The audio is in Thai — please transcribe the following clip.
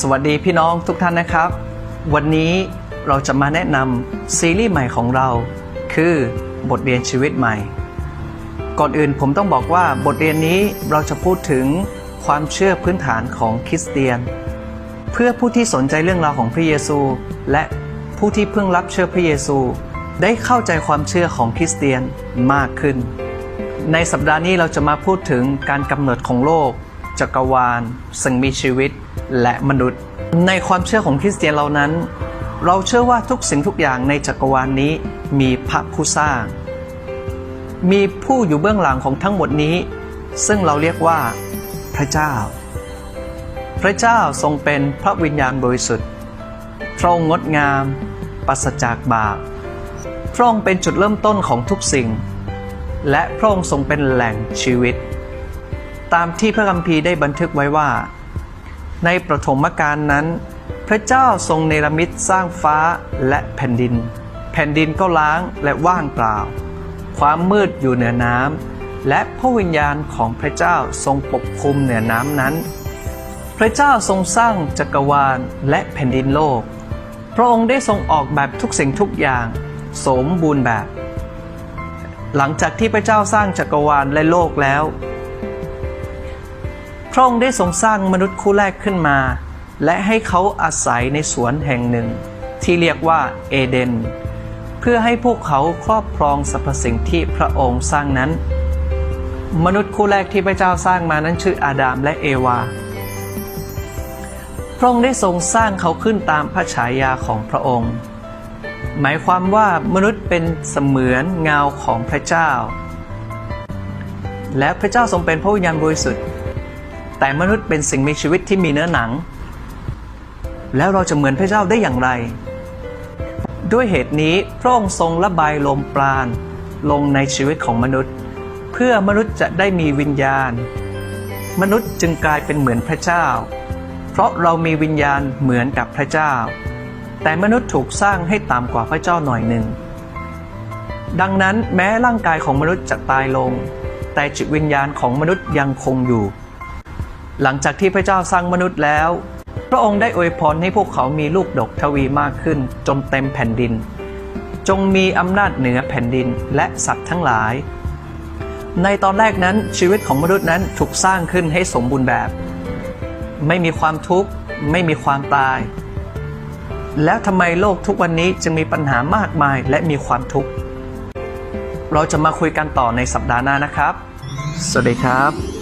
สวัสดีพี่น้องทุกท่านนะครับ วันนี้เราจะมาแนะนำซีรีส์ใหม่ของเรา คือบทเรียนชีวิตใหม่ ก่อนอื่นผมต้องบอกว่าบทเรียนนี้เราจะพูดถึงความเชื่อพื้นฐานของคริสเตียน เพื่อผู้ที่สนใจเรื่องราวของพระเยซู และผู้ที่เพิ่งรับเชื่อพระเยซู ได้เข้าใจความเชื่อของคริสเตียนมากขึ้น ในสัปดาห์นี้เราจะมาพูดถึงการกำเนิดของโลก จักรวาลสิ่งมีชีวิต และมนุษย์ ในความเชื่อของคริสเตียนเรานั้น เราเชื่อว่าทุกสิ่งทุกอย่างในจักรวาลนี้มีพระผู้สร้าง มีผู้อยู่เบื้องหลังของทั้งหมดนี้ ซึ่งเราเรียกว่า พระเจ้า พระเจ้าทรงเป็นพระวิญญาณบริสุทธิ์พระองค์งดงามปราศจากบาปพระองค์เป็นจุดเริ่มต้นของทุกสิ่ง และพระองค์ทรงเป็นแหล่งชีวิต ตามที่พระคัมภีร์ได้บันทึกไว้ว่า ในประถมกาลนั้น พระเจ้าทรงเนรมิตสร้างฟ้าและแผ่นดิน แผ่นดินก็ล้างและว่างเปล่า ความมืดอยู่เหนือน้ำและพระวิญญาณของพระเจ้าทรงปกคลุมเหนือน้ำนั้น พระเจ้าทรงสร้างจักรวาลและแผ่นดินโลก พระองค์ได้ทรงออกแบบทุกสิ่งทุกอย่าง สมบูรณ์แบบ หลังจากที่พระเจ้าสร้างจักรวาลและโลกแล้ว พระองค์ได้ทรงสร้างมนุษย์คู่แรกขึ้นมา และให้เขาอาศัยในสวนแห่งหนึ่ง ที่เรียกว่าเอเดน เพื่อให้พวกเขาครอบครองสรรพสิ่งที่พระองค์สร้างนั้น มนุษย์คู่แรกที่พระเจ้าสร้างมานั้นชื่ออาดามและเอวา พระองค์ได้ทรงสร้างเขาขึ้นตามพระฉายาของพระองค์ หมายความว่ามนุษย์เป็นเสมือนเงาของพระเจ้า และพระเจ้าทรงเป็นพระวิญญาณบริสุทธิ์ แต่มนุษย์เป็นสิ่งมีชีวิตที่มีเนื้อหนัง แล้วเราจะเหมือนพระเจ้าได้อย่างไร ด้วยเหตุนี้พระองค์ทรงระบายลมปราณลงในชีวิตของมนุษย์ เพื่อมนุษย์จะได้มีวิญญาณ มนุษย์จึงกลายเป็นเหมือนพระเจ้า เพราะเรามีวิญญาณเหมือนกับพระเจ้า แต่มนุษย์ถูกสร้างให้ต่ำกว่าพระเจ้าหน่อยหนึ่งดังนั้นแม้ร่างกายของมนุษย์จะตายลง แต่จิตวิญญาณของมนุษย์ยังคงอยู่ หลังจากที่พระเจ้าสร้างมนุษย์แล้ว พระองค์ได้อวยพรให้พวกเขามีลูกดกทวีมากขึ้น จนเต็มแผ่นดิน จงมีอำนาจเหนือแผ่นดินและสัตว์ทั้งหลาย ในตอนแรกนั้นชีวิตของมนุษย์นั้นถูกสร้างขึ้นให้สมบูรณ์แบบ ไม่มีความทุกข์ ไม่มีความตาย แล้วทำไมโลกทุกวันนี้จึงมีปัญหามากมายและมีความทุกข์ เราจะมาคุยกันต่อในสัปดาห์หน้านะครับ สวัสดีครับ